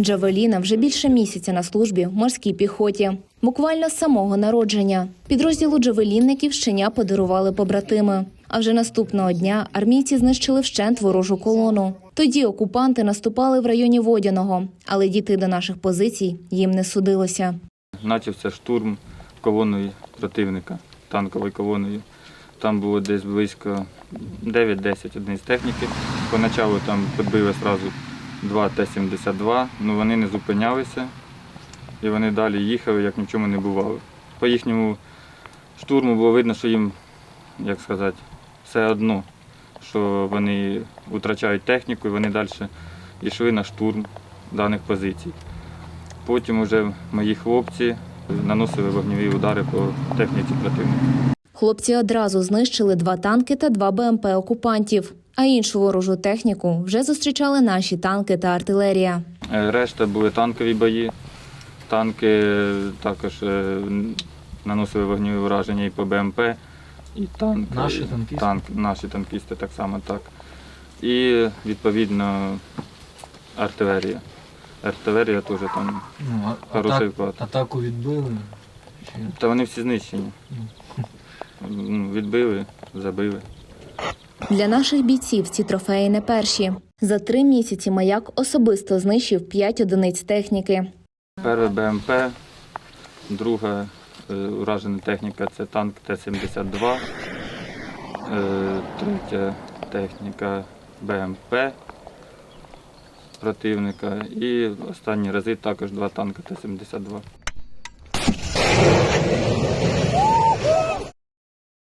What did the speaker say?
Джавеліна вже більше місяця на службі в морській піхоті. Буквально з самого народження. Підрозділу джавелінників щеня подарували побратими. А вже наступного дня армійці знищили вщент ворожу колону. Тоді окупанти наступали в районі Водяного, але дійти до наших позицій їм не судилося. Начався штурм колоною противника, танковою колоною. Там було десь близько 9-10 одиниць техніки. Поначалу там підбили одразу два Т-72, ну вони не зупинялися і вони далі їхали, як ні в чому не бувало. По їхньому штурму було видно, що їм, як сказати, все одно, що вони втрачають техніку і вони далі йшли на штурм даних позицій. Потім вже мої хлопці наносили вогневі удари по техніці противника. Хлопці одразу знищили два танки та два БМП окупантів. А іншу ворожу техніку вже зустрічали наші танки та артилерія. Е, Решта були танкові бої. Танки е, також е, наносили вогневі враження і по БМП, і танк, Наші танкісти? танк, наші танкісти так само так. І відповідно артилерія. Артилерія теж там Ну, а- хороший атак- вклад. атаку відбили. Чи... Та вони всі знищені. Ну, Відбили, забили. Для наших бійців ці трофеї не перші. За три місяці маяк особисто знищив п'ять одиниць техніки. Перше БМП, друга е, уражена техніка це танк Т-72, е, третя техніка БМП противника і останні рази також два танки Т-72.